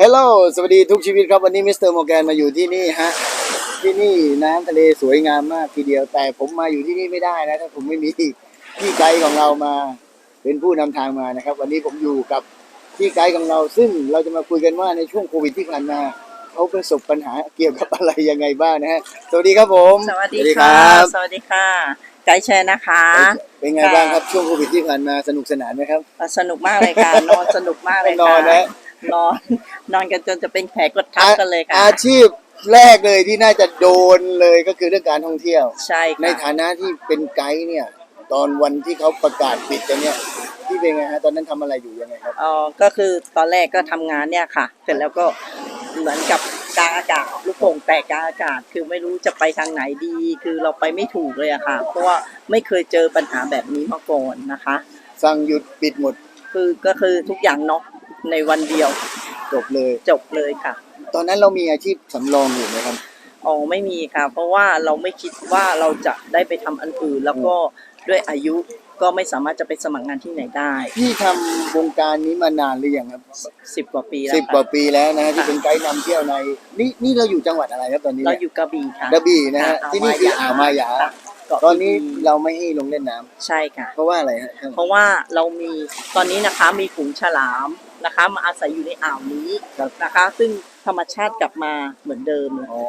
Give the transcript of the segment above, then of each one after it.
ฮลโหลสวัสดีทุกชีวิตครับ วันนี้มิสเตอร์โมแกนมาอยู่ที่นี่ฮะ ที่นี่น้ำทะเลสวยงามมากทีเดียว แต่ผมมาอยู่ที่นี่ไม่ได้นะถ้าผมไม่มีพี่ไกด์ของเรามา เป็นผู้นำทางมานะครับ วันนี้ผมอยู่กับพี่ไกด์ของเรา ซึ่งเราจะมาคุยกันว่าในช่วงโควิดที่ผ่านมาเขาประสบปัญหาเกี่ยวกับอะไรยังไงบ้างนะฮะ สวัสดีครับผม สวัสดีค่ะ สวัสดีค่ะ ไกด์แชร์นะคะ เป็นไงบ้างครับช่วงโควิดที่ผ่านมาสนุกสนานไหมครับ สนุกมากเลยค่ะ นอนสนุกมากเลยนอค่ะนนะ นอนนอนกันจนจะเป็นแผลกดทับกันเลยค่ะอาชีพแรกเลยที่น่าจะโดนเลยก็คือเรื่องการท่องเที่ยว ใช่ในค่ะฐานะที่เป็นไกด์เนี่ย ตอนวันที่เขาประกาศปิดกันเนี่ยที่เป็นไงฮะตอนนั้นทำอะไรอยู่ยังไงครับ อ๋อก็คือตอนแรกก็ทำงานเนี่ยค่ะ เสร็จแล้วก็เหมือนกับกลางอากาศลูกโป่งแตกกลางอากาศ คือไม่รู้จะไปทางไหนดี คือเราไปไม่ถูกเลยอะค่ะ เพราะว่าไม่เคยเจอปัญหาแบบนี้มาก่อนนะคะ สั่งหยุดปิดหมด คือก็คือทุกอย่างเนาะ ในวันเดียวจบเลย จบเลยค่ะ ตอนนั้นเรามีอาชีพสำรองอยู่ไหมครับ อ๋อไม่มีค่ะ เพราะว่าเราไม่คิดว่าเราจะได้ไปทำอันอื่น แล้วก็ด้วยอายุก็ไม่สามารถจะไปสมัครงานที่ไหนได้พี่ทำวงการนี้มานานหรือยังครับสิบกว่าปีแล้วสิบค่ะกว่าปีแล้วนะฮะที่ค่ะเป็นไกด์นำเที่ยวใน นี่นี่เราอยู่จังหวัดอะไรครับตอนนี้เราเนี่ยอยู่กระบี่ค่ะ กระบี่นะฮะค่ะที่นี่คืออ่าวมายาค่ะ เกาะตอนนี้พีเราไม่ให้ลงเล่นน้ำใช่ค่ะ เพราะว่าอะไรฮะเพราะว่าเรามีตอนนี้นะคะมีฝูงฉลามนะคะ มาอาศัยอยู่ในอ่าวนี้นะคะ ซึ่งธรรมชาติกลับมาเหมือนเดิมเลยอ๋อ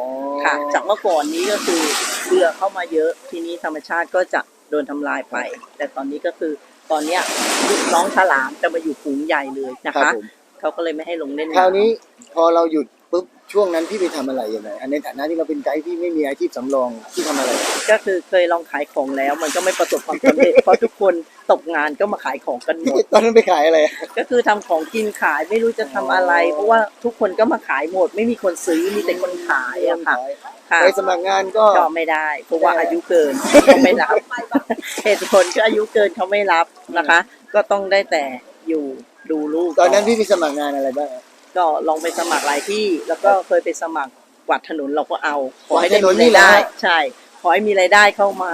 ค่ะ จากเมื่อก่อนนี้ก็คือเรือเข้ามาเยอะทีนี้ธรรมชาติก็จะโดนทำลายไป แต่ตอนนี้ก็คือตอนเนี้ยลูกน้องฉลามจะมาอยู่ฝูงใหญ่เลยนะครัคะบผมเขาก็เลยไม่ให้ลงเล่นคราวำนี้พอเราหยุด ปุ๊บช่วงนั้นพี่ไปทำอะไรยังไงอันในฐานะที่เราเป็นไกด์ที่ไม่มีอาชีพสำรองที่ทำอะไร ก็คือเคยลองขายของแล้ว มันก็ไม่ประสบความสำเร็จ เพราะทุกคนตกงานก็มาขายของกันหมด ตอนนั้นไปขายอะไรก็คือทำของกินขายไม่รู้จะทำอะไรเพราะว่าทุกคนก็มาขายหมด ไม่มีคนซื้อมีแต่คนขายอะค่ะค่ะไปสมัครงานก็ ก็ไม่ได้ เพราะว่าอายุเกินเขาไม่รับเหตุผลก็อายุเกินเขาไม่รับนะคะ ก็ต้องได้แต่อยู่ดูลูกตอนนั้นพี่ไปสมัครงานอะไรบ้าง ก็ลองไปสมัครหลายที่ แล้วก็เคยไปสมัครกวาดถนนเราก็เอา ขอให้กวาดถนนได้นี่มีเหรอรายได้ ใช่ ขอให้มีรายได้เข้ามา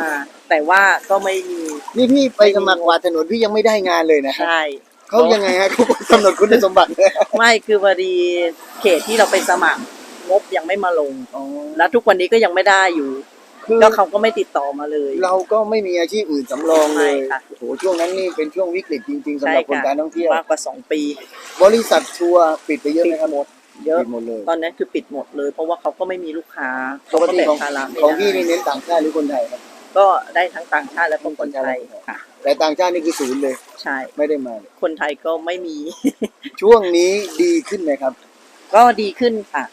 แต่ว่าก็ไม่มี นี่พี่ไปสมัครกวาดถนนพี่ยังไม่ได้งานเลยนะฮะใช่เขายังไงฮะเขากำหนดคุณสมบัติเนี่ยไม่คือพอดีเขตที่เราไปสมัคร งบยังไม่มาลง แล้วทุกวันนี้ก็ยังไม่ได้อยู่ คือก็เขาก็ไม่ติดต่อมาเลย เราก็ไม่มีอาชีพอื่นสำรองเลยใช่ค่ะ โอ้โหช่วงนั้นนี่เป็นช่วงวิกฤตจริงๆสำหรับคนการท่องเที่ยว มากกว่าสองปี บริษัททัวร์ปิดไปเยอะปิไหมดครับหมดเยอะ ปิดหมดเลยตอนนั้นคือปิดหมดเลย เพราะว่าเขาก็ไม่มีลูกค้าปเขากก็ติแบ่งของภาระไม่ของพี่ได้นี่เน้นต่างชาติหรือคนไทยครับ ก็ได้ทั้งต่างชาติและคนไทยค่ะ แต่ต่างชาตินี่คือศูนย์เลยใช่ ไม่ได้มาคนไทยก็ไม่มี ช่วงนี้ดีขึ้นไหมครับ ก็ดีขึ้นค่ะ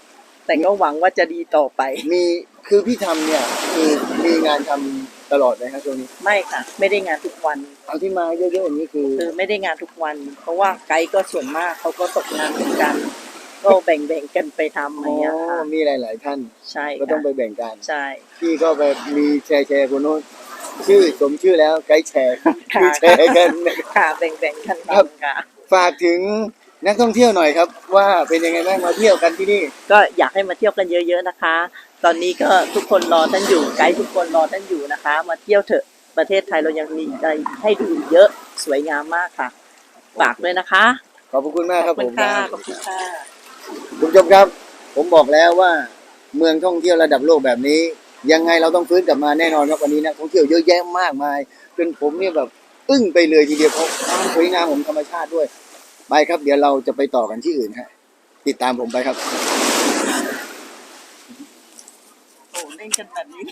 แต่ก็หวังว่าจะดีต่อไป มีคือพี่ทำเนี่ยคือมีงานทำตลอดไหมครับช่วงนี้ไม่ค่ะ ไม่ได้งานทุกวัน เอาที่มาเยอะๆอย่างนี้คือคือไม่ได้งานทุกวัน เพราะว่าไกด์ก็ส่วนมากเขาก็ตกงานเหมือนกัน ก็แบ่งๆกันไปทำอะไรอ๋อเงี้ยค่ะมีหลาย ๆ ท่าน ใช่ก็ต้องไปค่ะแบ่งกัน ใช่ พี่ก็ไปมีแชร์แชร์คนโน้นชื่อสมชื่อแล้วไกด์แชร์ค่ะมีแชร์กันนะครับค่ะแบ่งๆกันครับ ทำค่ะ ฝากถึง นักท่องเที่ยวหน่อยครับ ว่าเป็นยังไงบ้างมาเที่ยวกันที่นี่ ก็อยากให้มาเที่ยวกันเยอะ ๆนะคะ ตอนนี้ก็ทุกคนรอท่านอยู่ไกด์ทุกคนรอท่านอยู่นะคะ มาเที่ยวเถอะประเทศไทยเรายังมีอะไรให้ดูอีกเยอะสวยงามมากค่ะฝากด้วยนะคะขอบพระคุณมากขคอรับบคุผณมค่ะขอบคุณค่ะคุณผู้ชมครับ ผมบอกแล้วว่าเมืองท่องเที่ยวระดับโลกแบบนี้ ยังไงเราต้องฟื้นกลับมาแน่นอนครับวันนี้นักท่องเที่ยวเยอะแยะมากมายจนผมเนี่ยแบบอึ้งไปเลยทีเดียวเพราะความสวยงามของธรรมชาติด้วย ไปครับ เดี๋ยวเราจะไปต่อกันที่อื่นฮะติดตามผมไปครับ โอ้เล่นกันแบบนี้